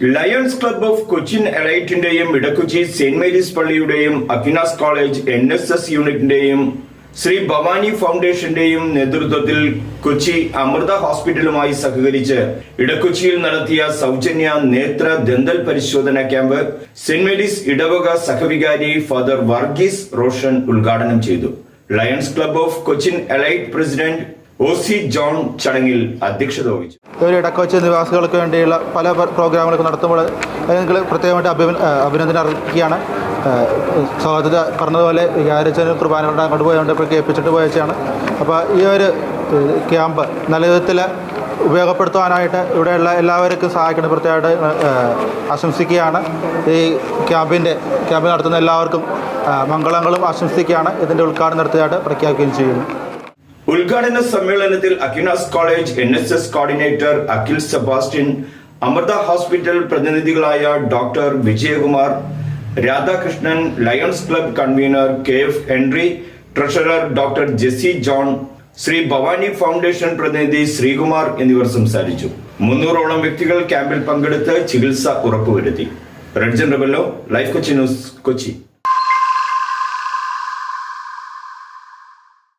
Lions club of Cochin എലൈറ്റിന്റെയും Edakochi saint Mary's പള്ളിയുടെയും Aquinas college N S S യൂണിറ്റിന്റെയും Shri Bhavani ഫൗണ്ടേഷന്റെയും നേതൃത്വത്തിൽ കൊച്ചി അമൃത ഹോസ്പിറ്റലുമായി സഹകരിച്ച് ഇടക്കൊച്ചിയിൽ നടത്തിയ സൗജന്യ നേത്ര ദന്തൽ പരിശോധന ക്യാമ്പ് സെന്റ് മേരീസ് ഇടവക സഹവികാരി ഫാദർ വർഗീസ് റോഷൻ ഉദ്ഘാടനം ചെയ്തു. Lions club of Cochin elite president O C John ചടങ്ങിൽ അധ്യക്ഷത വഹിച്ചു. ഒരു ഇടക്കോച്ച നിവാസികൾക്ക് വേണ്ടിയുള്ള പല പ്രോഗ്രാമുകളൊക്കെ നടത്തുമ്പോൾ നിങ്ങൾ പ്രത്യേകമായിട്ട് അഭിന അഭിനന്ദനം അറിയിക്കുകയാണ് സഹോദര പറഞ്ഞതുപോലെ വികാരിച്ചതിന് കുർബാന കൊണ്ട് അങ്ങോട്ട് പോയതുകൊണ്ട് ഇപ്പോൾ കേൾപ്പിച്ചിട്ട് പോയച്ചാണ്. അപ്പോൾ ഈ ഒരു ക്യാമ്പ് നല്ല വിധത്തിൽ ഉപയോഗപ്പെടുത്തുവാനായിട്ട് ഇവിടെയുള്ള എല്ലാവർക്കും സഹായിക്കണം പ്രത്യേകമായിട്ട് ആശംസിക്കുകയാണ്. ഈ ക്യാമ്പിന്റെ ക്യാമ്പ് നടത്തുന്ന എല്ലാവർക്കും മംഗളങ്ങളും ആശംസിക്കുകയാണ്. ഇതിന്റെ ഉദ്ഘാടനം നടത്തിയതായിട്ട് പ്രഖ്യാപിക്കുകയും ചെയ്യുന്നു. ഉദ്ഘാടന സമ്മേളനത്തിൽ Aquinas college N S S coordinator Akhil Sebastian Amrita hospital പ്രതിനിധികളായ doctor Vijayakumar Radhakrishnan lions club convener K F Henry treasurer doctor Jessy John Shri Bhavani foundation പ്രതിനിധി ശ്രീകുമാർ എന്നിവർ സംസാരിച്ചു. മുന്നൂറോളം വ്യക്തികൾ ക്യാമ്പിൽ പങ്കെടുത്ത് ചികിത്സ ഉറപ്പുവരുത്തി. റെഡ്ജൻ റബല്ലോ ലൈഫ് കൊച്ചി ന്യൂസ് കൊച്ചി.